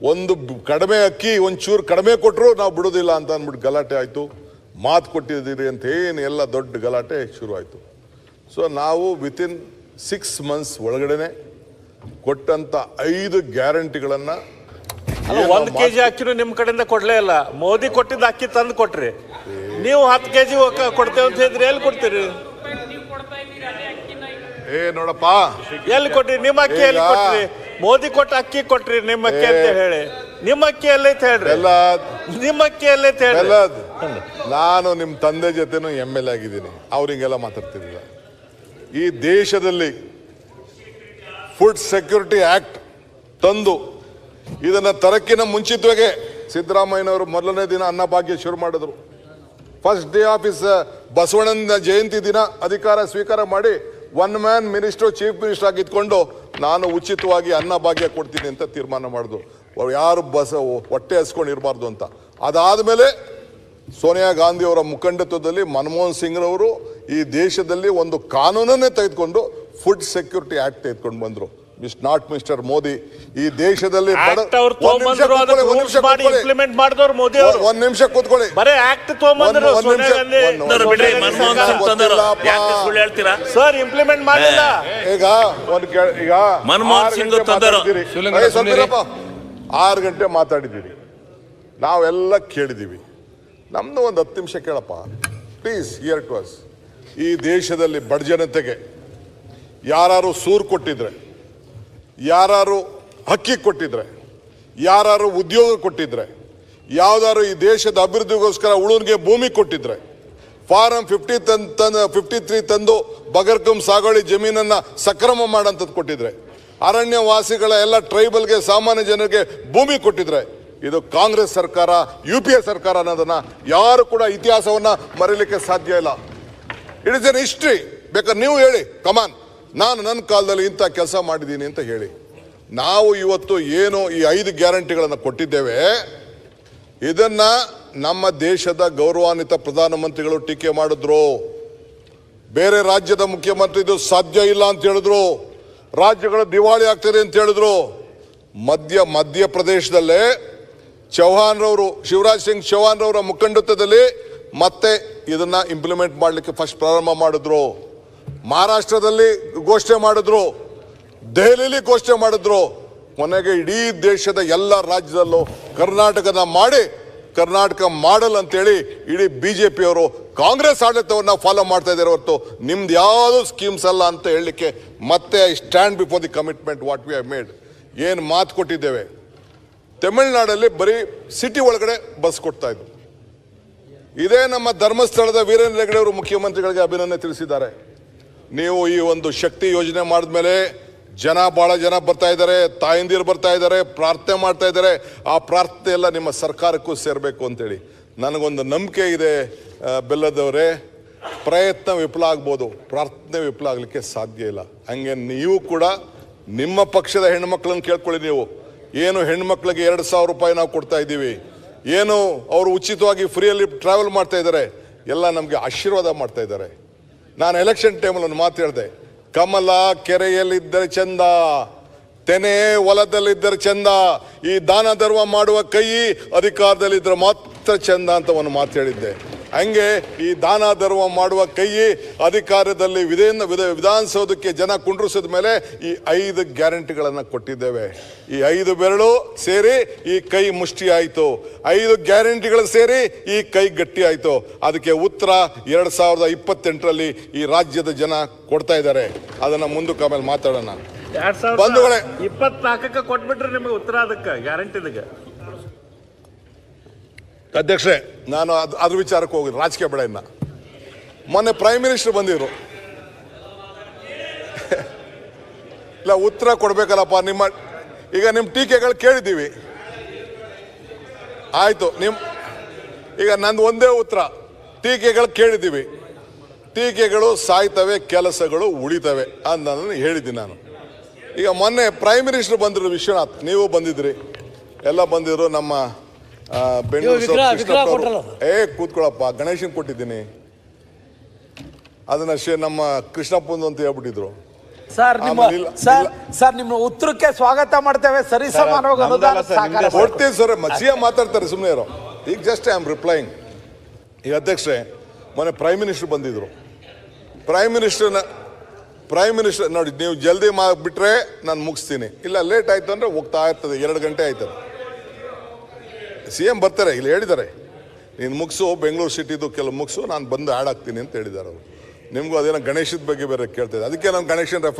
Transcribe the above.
ಒಂದು ಕಡಿಮೆ ಅಕ್ಕಿ ಒಂಚೂರು ಕಡಿಮೆ ಕೊಟ್ಟರು ನಾವು ಬಿಡೋದಿಲ್ಲ ಅಂತ ಅಂದ್ಬಿಟ್ಟು ಗಲಾಟೆ ಆಯಿತು. ಮಾತು ಕೊಟ್ಟಿದ್ದೀರಿ ಅಂತ ಏನು ಎಲ್ಲ ದೊಡ್ಡ ಗಲಾಟೆ ಶುರು ಆಯಿತು ಸೊ ನಾವು ವಿತಿನ್ ಸಿಕ್ಸ್ ಮಂತ್ಸ್ ಒಳಗಡೆನೆ ಕೊಟ್ಟಂತ ಐದು ಗ್ಯಾರಂಟಿಗಳನ್ನು ಒಂದು ಕೆ ಜಿ ಅಕ್ಕಿನೂ ನಿಮ್ಮ ಕಡೆಯಿಂದ ಕೊಡಲೇ ಇಲ್ಲ. ಮೋದಿ ಕೊಟ್ಟಿದ್ದ ಅಕ್ಕಿ ತಂದು ಕೊಟ್ರಿ. ನೀವು ಹತ್ತು ಕೆ ಜಿ ಕೊಡ್ತೇವೆ ಅಂತ ಹೇಳಿದ್ರೆ ಎಲ್ಲಿ ಕೊಡ್ತೀರಿ? ಏ ನೋಡಪ್ಪ. ಎಲ್ಲಿ ಕೊಟ್ರಿ? ನಿಮ್ಮ ಅಕ್ಕಿ ಎಲ್ಲಿ ಕೊಟ್ರಿ? ಮೋದಿ ಕೊಟ್ಟ ಅಕ್ಕಿ ಕೊಟ್ರಿ ನಿಮ್ಮ ಅಕ್ಕಿ ಅಂತ ಹೇಳಿ. ನಿಮ್ಮ ಅಕ್ಕಿ ಎಲ್ಲೈತೆ ಹೇಳ್ರಿ? ಎಲ್ಲ ನಿಮ್ಮ ಅಕ್ಕಿ ಎಲ್ಲೈತೆ ಹೇಳ್ರಿ? ನಾನು ನಿಮ್ಮ ತಂದೆ ಜೊತೆನೂ ಎಂ ಎಲ್ ಆಗಿದ್ದೀನಿ. ಅವ್ರಿಗೆಲ್ಲ ಮಾತಾಡ್ತಿರ್ಲಿಲ್ಲ ಈ ದೇಶದಲ್ಲಿ ಫುಡ್ ಸೆಕ್ಯೂರಿಟಿ ಆಕ್ಟ್ ತಂದು ಇದನ್ನ ತರಕ್ಕಿನ ಮುಂಚಿತವಾಗೆ ಸಿದ್ದರಾಮಯ್ಯನವರು ಮೊದಲನೇ ದಿನ ಅನ್ನಭಾಗ್ಯ ಶುರು ಮಾಡಿದ್ರು. ಫಸ್ಟ್ ಡೇ ಆಫೀಸ್ ಬಸವಣ್ಣನ ಜಯಂತಿ ದಿನ ಅಧಿಕಾರ ಸ್ವೀಕಾರ ಮಾಡಿ one man minister chief minister ಆಗಿ ಇದ್ಕೊಂಡು ನಾನು ಉಚಿತವಾಗಿ ಅನ್ನ ಭಾಗ್ಯ ಕೊಡ್ತೀನಿ ಅಂತ ತೀರ್ಮಾನ ಮಾಡಿದ್ರು ಯಾರು ಬಸ ಹೊಟ್ಟೆ ಹಸ್ಕೊಂಡು ಇರಬಾರ್ದು ಅಂತ. ಅದಾದಮೇಲೆ ಸೋನಿಯಾ ಗಾಂಧಿ ಅವರ ಮುಖಂಡತ್ವದಲ್ಲಿ ಮನಮೋಹನ್ ಸಿಂಗ್ರವರು ಈ ದೇಶದಲ್ಲಿ ಒಂದು ಕಾನೂನನ್ನೇ ತೆಗೆದುಕೊಂಡು ಫುಡ್ ಸೆಕ್ಯೂರಿಟಿ ಆಕ್ಟ್ ತೆಗೆದುಕೊಂಡು ಬಂದರು. ಮಿಸ್ ನಾಟ್ ಮಿಸ್ಟರ್ ಮೋದಿ ಈ ದೇಶದಲ್ಲಿ. ಇಂಪ್ಲಿಮೆಂಟ್ ಮಾಡಿದವ್ರು ಮೋದಿ ಅವರು. ಒಂದ್ ನಿಮಿಷ ಕೂತ್ಕೊಳ್ಳಿ. ಬರೇ ಆಕ್ಟ್ ತೊಗೊಂಬಂದ್ರು ಸರ್ ಇಂಪ್ಲಿಮೆಂಟ್ ಮಾಡಿಲ್ಲ. ಈಗ ಒಂದು ಈಗ ಮನಮೋಹನ್ ಆರು ಸಿಂಗ್ ಗಂಟೆ ತಂದರು. ಆರು ಗಂಟೆ ಮಾತಾಡಿದ್ದೀರಿ. ನಾವೆಲ್ಲ ಕೇಳಿದ್ದೀವಿ. ನಮ್ದು ಒಂದು ಹತ್ತು ನಿಮಿಷ ಕೇಳಪ್ಪ. ಪ್ಲೀಸ್ ಇಯರ್ ಟು ಅಸ್ ಈ ದೇಶದಲ್ಲಿ ಬಡ ಜನತೆಗೆ ಯಾರು ಸೂರು ಕೊಟ್ಟಿದ್ರೆ ಯಾರು ಹಕ್ಕಿ ಕೊಟ್ಟಿದ್ರೆ ಯಾರು ಉದ್ಯೋಗ ಕೊಟ್ಟಿದ್ರೆ ಯಾವ್ದಾದ್ರು ಈ ದೇಶದ ಅಭಿವೃದ್ಧಿಗೋಸ್ಕರ ಉಳುನ್ಗೆ ಭೂಮಿ ಕೊಟ್ಟಿದ್ರೆ, ಫಾರಂ ಫಿಫ್ಟಿ ತನ್ ತಂದು ಫಿಫ್ಟಿ ತ್ರೀ ತಂದು ಬಗರ್ಕಂ ಸಾಗುವಳಿ ಜಮೀನನ್ನು ಸಕ್ರಮ ಮಾಡಂತದ್ದು ಕೊಟ್ಟಿದ್ರೆ ಅರಣ್ಯ ವಾಸಿಗಳ ಎಲ್ಲ ಟ್ರೈಬಲ್ಗೆ ಸಾಮಾನ್ಯ ಜನರಿಗೆ ಭೂಮಿ ಕೊಟ್ಟಿದ್ರೆ, ಇದು ಕಾಂಗ್ರೆಸ್ ಸರ್ಕಾರ ಯು ಪಿ ಎ ಸರ್ಕಾರ ಅನ್ನೋದನ್ನು ಯಾರು ಕೂಡ ಇತಿಹಾಸವನ್ನು ಮರೀಲಿಕ್ಕೆ ಸಾಧ್ಯ ಇಲ್ಲ. ಇಟ್ ಇಸ್ ಎನ್ ಹಿಸ್ಟ್ರಿ ಬೇಕಾದ್ರೆ ನೀವು ಹೇಳಿ. ಕಮಾನ್ ನಾನು ನನ್ನ ಕಾಲದಲ್ಲಿ ಇಂಥ ಕೆಲಸ ಮಾಡಿದ್ದೀನಿ ಅಂತ ಹೇಳಿ. ನಾವು ಇವತ್ತು ಏನು ಈ ಐದು ಗ್ಯಾರಂಟಿಗಳನ್ನು ಕೊಟ್ಟಿದ್ದೇವೆ. ಇದನ್ನು ನಮ್ಮ ದೇಶದ ಗೌರವಾನ್ವಿತ ಪ್ರಧಾನಮಂತ್ರಿಗಳು ಟೀಕೆ ಮಾಡಿದ್ರು. ಬೇರೆ ರಾಜ್ಯದ ಮುಖ್ಯಮಂತ್ರಿ ಇದು ಸಾಧ್ಯ ಇಲ್ಲ ಅಂತ ಹೇಳಿದ್ರು. ರಾಜ್ಯಗಳು ದಿವಾಳಿ ಆಗ್ತದೆ ಅಂತ ಹೇಳಿದ್ರು. ಮಧ್ಯ ಮಧ್ಯಪ್ರದೇಶದಲ್ಲೇ ಚೌಹಾನ್ರವರು ಶಿವರಾಜ್ ಸಿಂಗ್ ಚೌಹಾನ್ರವರ ಮುಖಂಡತ್ವದಲ್ಲಿ ಮತ್ತೆ ಇದನ್ನು ಇಂಪ್ಲಿಮೆಂಟ್ ಮಾಡಲಿಕ್ಕೆ ಫಸ್ಟ್ ಪ್ರಾರಂಭ ಮಾಡಿದ್ರು. ಮಹಾರಾಷ್ಟ್ರದಲ್ಲಿ ಘೋಷಣೆ ಮಾಡಿದ್ರು ದೆಹಲಿಯಲ್ಲಿ ಘೋಷಣೆ ಮಾಡಿದ್ರು, ಕೊನೆಗೆ ಇಡೀ ದೇಶದ ಎಲ್ಲ ರಾಜ್ಯದಲ್ಲೂ ಕರ್ನಾಟಕದ ಮಾಡಿ, ಕರ್ನಾಟಕ ಮಾಡಲ್ ಅಂತೇಳಿ ಇಡೀ ಬಿಜೆಪಿ ಅವರು ಕಾಂಗ್ರೆಸ್ ಆಡಳಿತವನ್ನ ಫಾಲೋ ಮಾಡ್ತಾ ಇದ್ದಾರೆ ಹೊರತು ನಿಮ್ದು ಯಾವುದು ಸ್ಕೀಮ್ಸ್ ಅಲ್ಲ ಅಂತ ಹೇಳಲಿಕ್ಕೆ ಮತ್ತೆ I stand before the commitment what we have made ಏನು ಮಾತು ಕೊಟ್ಟಿದ್ದೇವೆ? ತಮಿಳುನಾಡಲ್ಲಿ ಬರೀ ಸಿಟಿ ಒಳಗಡೆ ಬಸ್ ಕೊಡ್ತಾ ಇದ್ರು. ಇದೇ ನಮ್ಮ ಧರ್ಮಸ್ಥಳದ ವೀರೇಂದ್ರ ಹೆಗಡೆ ಅವರು ಮುಖ್ಯಮಂತ್ರಿಗಳಿಗೆ ಅಭಿನಂದನೆ ತಿಳಿಸಿದ್ದಾರೆ. ನೀವು ಈ ಒಂದು ಶಕ್ತಿ ಯೋಜನೆ ಮಾಡಿದ್ಮೇಲೆ ಜನ ಬಹಳ ಜನ ಬರ್ತಾ ಇದ್ದಾರೆ, ತಾಯಂದಿರು ಬರ್ತಾ ಇದ್ದಾರೆ, ಪ್ರಾರ್ಥನೆ ಮಾಡ್ತಾ ಇದ್ದಾರೆ. ಆ ಪ್ರಾರ್ಥನೆ ಎಲ್ಲ ನಿಮ್ಮ ಸರ್ಕಾರಕ್ಕೂ ಸೇರಬೇಕು ಅಂತೇಳಿ. ನನಗೊಂದು ನಂಬಿಕೆ ಇದೆ ಬೆಲ್ಲದವರೇ. ಪ್ರಯತ್ನ ವಿಫಲ ಆಗ್ಬೋದು, ಪ್ರಾರ್ಥನೆ ವಿಫಲ ಆಗಲಿಕ್ಕೆ ಸಾಧ್ಯ ಇಲ್ಲ. ಹಂಗೆ ನೀವು ಕೂಡ ನಿಮ್ಮ ಪಕ್ಷದ ಹೆಣ್ಮಕ್ಳನ್ನ ಕೇಳ್ಕೊಳ್ಳಿ ನೀವು. ಏನು ಹೆಣ್ಮಕ್ಳಿಗೆ ಎರಡು ಸಾವಿರ ರೂಪಾಯಿ ನಾವು ಕೊಡ್ತಾ ಇದ್ದೀವಿ. ಏನು ಅವರು ಉಚಿತವಾಗಿ ಫ್ರೀಯಲ್ಲಿ ಟ್ರಾವೆಲ್ ಮಾಡ್ತಾ ಇದ್ದಾರೆ. ಎಲ್ಲ ನಮಗೆ ಆಶೀರ್ವಾದ ಮಾಡ್ತಾ ಇದ್ದಾರೆ. ನಾನು ಎಲೆಕ್ಷನ್ ಟೈಮಲ್ಲಿ ಒಂದು ಮಾತು ಹೇಳಿದೆ. ಕಮಲ ಕೆರೆಯಲ್ಲಿದ್ದರೆ ಚಂದ, ತೆನೆ ಹೊಲದಲ್ಲಿದ್ದರೆ ಚಂದ, ಈ ದಾನ ಧರ್ಮ ಮಾಡುವ ಕೈ ಅಧಿಕಾರದಲ್ಲಿದ್ದರೆ ಮಾತ್ರ ಚಂದ ಅಂತ ಒಂದು ಮಾತು ಹೇಳಿದ್ದೆ. ಹಂಗೆ ಈ ದಾನ ಧರ್ಮ ಮಾಡುವ ಕೈ ಅಧಿಕಾರದಲ್ಲಿ ವಿಧೇನ ವಿಧ ವಿಧಾನಸೌಧಕ್ಕೆ ಜನ ಕುಂಡ್ರಿಸಿದ ಮೇಲೆ ಈ ಐದು ಗ್ಯಾರಂಟಿಗಳನ್ನು ಕೊಟ್ಟಿದ್ದೇವೆ. ಈ ಐದು ಬೆರಳು ಸೇರಿ ಈ ಕೈ ಮುಷ್ಟಿ ಆಯಿತು. ಐದು ಗ್ಯಾರಂಟಿಗಳು ಸೇರಿ ಈ ಕೈ ಗಟ್ಟಿ ಆಯಿತು. ಅದಕ್ಕೆ ಉತ್ತರ ಎರಡು ಸಾವಿರದ ಇಪ್ಪತ್ತೆಂಟರಲ್ಲಿ ಈ ರಾಜ್ಯದ ಜನ ಕೊಡ್ತಾ ಇದ್ದಾರೆ. ಅದನ್ನು ಮುಂದಕ್ಕೆ ಆಮೇಲೆ ಮಾತಾಡೋಣ. ಬಂಧುಗಳೇ. ಇಪ್ಪತ್ನಾಲ್ಕಕ್ಕೆ ಕೊಟ್ಬಿಟ್ರಿ ನಿಮಗೆ ಉತ್ತರ ಅದಕ್ಕೆ ಗ್ಯಾರಂಟಿದಾಗ ಅಧ್ಯಕ್ಷರೇ, ನಾನು ಅದು ಅದ್ರ ವಿಚಾರಕ್ಕೆ ಹೋಗಿ ರಾಜಕೀಯ ಬೇಡ ಮೊನ್ನೆ ಪ್ರೈಮ್ ಮಿನಿಸ್ಟರ್ ಬಂದಿದ್ರು. ಇಲ್ಲ, ಉತ್ತರ ಕೊಡಬೇಕಲ್ಲಪ್ಪ, ನಿಮ್ಮ, ಈಗ ನಿಮ್ಮ ಟೀಕೆಗಳು ಕೇಳಿದ್ದೀವಿ. ಆಯ್ತು ನಿಮ್ಮ ಈಗ ನಂದು ಒಂದೇ ಉತ್ತರ, ಟೀಕೆಗಳು ಕೇಳಿದ್ದೀವಿ. ಟೀಕೆಗಳು ಸಾಯ್ತವೆ, ಕೆಲಸಗಳು ಉಳಿತವೆ ಅಂತ ನಾನು ಹೇಳಿದ್ದೀನಿ ನಾನು. ಈಗ ಮೊನ್ನೆ ಪ್ರೈಮ್ ಮಿನಿಸ್ಟರ್ ಬಂದರು ವಿಶ್ವನಾಥ್, ನೀವು ಬಂದಿದ್ರಿ. ಎಲ್ಲ ಬಂದಿದ್ರು ನಮ್ಮ ಬೆಂಗಳೂರು ವಿಗ್ರಹ- ಸೌತ್ ವಿಗ್ರಹ ಕೃಷ್ಣಪ್ಪ ಕೊಟ್ರಲ್ಲ ಏ ಕೂತ್ಕೊಳ್ಳಪ್ಪ ಗಣೇಶನ್ ಕೊಟ್ಟಿದ್ದೀನಿ. ಅದನ್ನ ಶೇ ನಮ್ಮ ಕೃಷ್ಣಪ್ಪಂದು ಅಂತ ಹೇಳ್ಬಿಟ್ಟಿದ್ರು. ಸರ್ ನಿಮ್ಮ ಆಮೇಲೆ ಇಲ್ಲ- ಸರ್ ಸರ್ ನಿಮ್ಮ ಉತ್ತರಕ್ಕೆ ಸ್ವಾಗತ ಮಾಡ್ತೇವೆ. ಸರಿಸಮಾನವಾಗಿ ಅನುದಾನ ನಮ್ದಲ್ಲ ಸರ್, ನಿಮ್ದೇ ಸರ್. ಕೊಡ್ತೀನಿ ಸರ್ ಮಸಿಯ ಮಾತಾಡ್ತಾರೆ ಸುಮ್ಮನೆ ಇರೋ. ಈಗ ಜಸ್ಟ್ ಐ ಆಮ್ ರಿಪ್ಲೈಂಗ್ ಈಗ ಅಧ್ಯಕ್ಷರೇ ಮೊನ್ನೆ ಪ್ರೈಮ್ ಮಿನಿಸ್ಟರ್ ಬಂದಿದ್ರು. ಪ್ರೈಮ್ ಮಿನಿಸ್ಟರ್ನ ಪ್ರೈಮ್ ಮಿನಿಸ್ಟರ್ ನೋಡಿ ನೀವು ಜಲ್ದಿ ಮಾಡಿಬಿಟ್ರೆ ನಾನು ಮುಗಿಸ್ತೀನಿ. ಇಲ್ಲ ಲೇಟ್ ಆಯ್ತು ಅಂದ್ರೆ ಹೋಗ್ತಾ ಇರ್ತದೆ ಎರಡು ಗಂಟೆ ಆಯ್ತದೆ. ಸಿ ಎಂ ಬರ್ತಾರೆ, ಇಲ್ಲಿ ಹೇಳಿದ್ದಾರೆ. ನೀನು ಮುಗಿಸು, ಬೆಂಗಳೂರು ಸಿಟಿದು ಕೆಲವು ಮುಗಿಸು, ನಾನು ಬಂದು ಆ್ಯಡ್ ಅಂತ ಹೇಳಿದ್ದಾರೆ ಅವರು. ನಿಮಗೂ ಅದೇನೋ ಗಣೇಶದ ಬಗ್ಗೆ ಬೇರೆ ಕೇಳ್ತಿದ್ದೆ ಅದಕ್ಕೆ ನಾನು ಗಣೇಶನ್ ರೆಫರ್